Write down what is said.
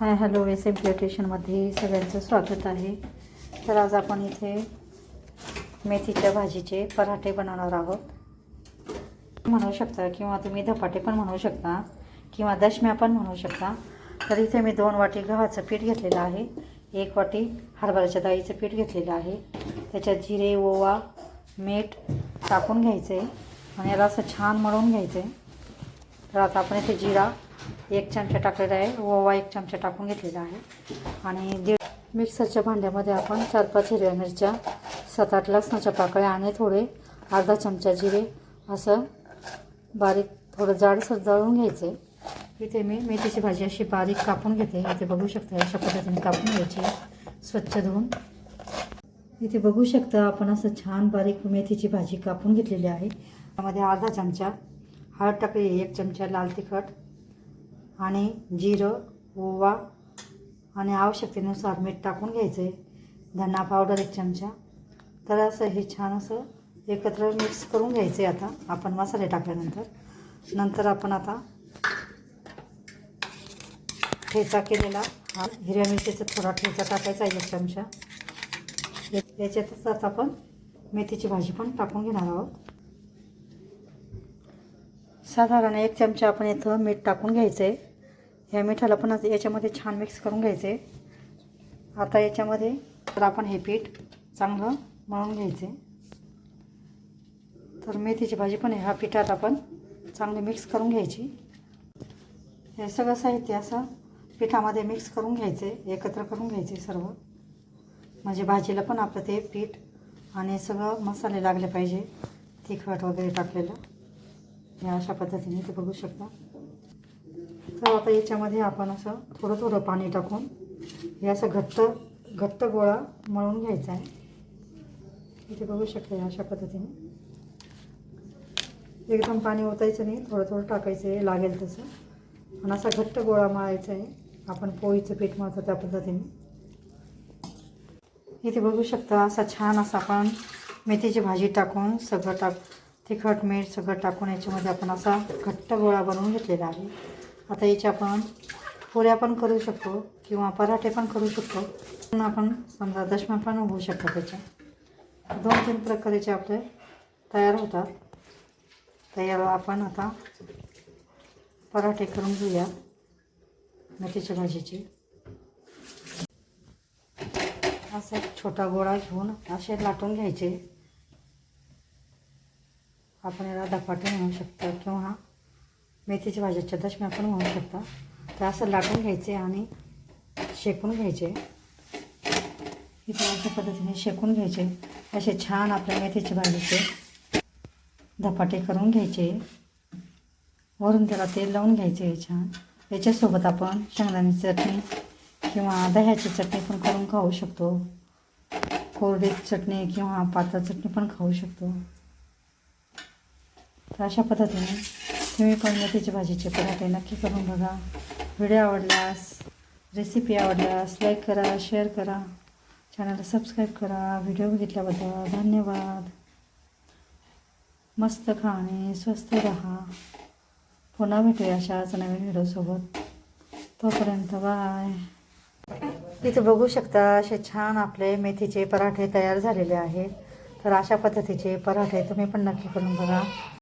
Hi hello S M सगळ्यांचं स्वागत आहे. तर आज आपण इथे मेथीच्या भाजीचे पराठे बनवणार आहोत. म्हणू शकता किंवा तुम्ही धपाटे पण म्हणू शकता किंवा दशम्या पण म्हणू शकता. तर इथे मी दोन वाटी गव्हाचं पीठ घेतलेलं आहे. एक वाटी हरभऱ्याच्या डाळीचं पीठ घेतलेलं आहे. त्याच्यात जिरे ओवा मीठ टाकून घ्यायचं आहे आणि याला असं छान मळून घ्यायचं आहे तर आता आपण इथे जिरा एक चमचा टाकलेला आहे. ओवा एक चमचा टाकून घेतलेला आहे. आणि दीड मिक्सरच्या भांड्यामध्ये आपण चार पाच हिरव्या मिरच्या सात आठ लसणाच्या पाकळ्या आणि थोडे अर्धा चमचा जिरे असं बारीक थोडं जाडसर जळून घ्यायचे. इथे मी मेथीची भाजी अशी बारीक कापून घेते. इथे बघू शकता अशा पद्धतीने कापून घ्यायची. स्वच्छ धुवून. इथे बघू शकता आपण असं छान बारीक मेथीची भाजी कापून घेतलेली आहे. त्यामध्ये अर्धा चमचा हळद टाकली एक चमचा लाल तिखट आणि जिरं ओवा आणि आवश्यकतेनुसार मीठ टाकून घ्यायचं आहे धना पावडर एक चमचा. तर असं हे छान असं एकत्र मिक्स करून घ्यायचं आहे आता. आपण मसाले टाकल्यानंतर. नंतर आपण आता ठेचा केलेला हा हिरव्या मिरचीचा थोडा ठेचा टाकायचा आहे एक चमचा. याच्यातच आता आपण मेथीची भाजी पण टाकून घेणार आहोत. साधारण एक चमचा आपण इथं मीठ टाकून घ्यायचं आहे ह्या मिठाला पण याच्यामध्ये छान मिक्स करून घ्यायचे. आता याच्यामध्ये तर आपण हे पीठ चांगलं मळून घ्यायचे. तर मेथीची भाजी पण ह्या पिठात आपण चांगली मिक्स करून घ्यायची. हे सगळं साहित्य असं पिठामध्ये मिक्स करून घ्यायचे एकत्र करून घ्यायचे सर्व. म्हणजे भाजीला पण आपलं ते पीठ आणि सगळं मसाले लागले पाहिजे तिखट वगैरे टाकलेलं. हे अशा पद्धतीने ते बघू शकता. तर आता याच्यामध्ये आपण असं थोडं थोडं पाणी टाकून हे असं घट्ट घट्ट गोळा मळून घ्यायचा आहे. इथे बघू शकता अशा पद्धतीने. एकदम पाणी ओतायचं नाही थोडं थोडं टाकायचं आहे लागेल तसं. आणि असा घट्ट गोळा मळायचा आहे. आपण पोळीचं पीठ मळतो त्या पद्धतीने. इथे बघू शकता असा छान असा आपण मेथीची भाजी टाकून सगळं टाक तिखट मीठ सगळं टाकून याच्यामध्ये आपण असा घट्ट गोळा बनवून घेतलेला आहे. आता याच्या आपण पोळ्या पण करू शकतो किंवा पराठे पण करू शकतो. पण आपण समजा दशमा पण होऊ शकतात त्याच्या. दोन तीन प्रकारेचे आपले तयार होतात. तर याला आपण आता पराठे करून घेऊया. मेथीच्या भाजीचे. असा एक छोटा गोळा घेऊन असे लाटून घ्यायचे. आपण याला धपाटे म्हणू शकतो किंवा मेथीच्या भाज्याच्या दशम्या पण म्हणू शकता. तर असं लाटून घ्यायचे आणि शेकून घ्यायचे. इथे अशा पद्धतीने शेकून घ्यायचे. असे छान आपल्या मेथीच्या भाजीचे धपाटे करून घ्यायचे. वरून त्याला तेल लावून घ्यायचे छान. याच्यासोबत आपण शेंगदाण्याची चटणी किंवा दह्याची चटणी पण करून खाऊ शकतो. कोरडी चटणी किंवा पातळ चटणी पण खाऊ शकतो. तर अशा पद्धतीने तुम्ही पण मेथीच्या भाजीचे पराठे नक्की करून बघा. व्हिडिओ आवडल्यास रेसिपी आवडल्यास लाईक करा शेअर करा. चॅनलला सबस्क्राईब करा. व्हिडिओ बघितल्याबद्दल धन्यवाद. मस्त खा आणि स्वस्त राहा. पुन्हा भेटूया अशाच नवीन व्हिडिओसोबत तोपर्यंत बाय इथे बघू शकता असे छान आपले मेथीचे पराठे तयार झालेले आहेत. तर अशा पद्धतीचे पराठे तुम्ही पण नक्की करून बघा.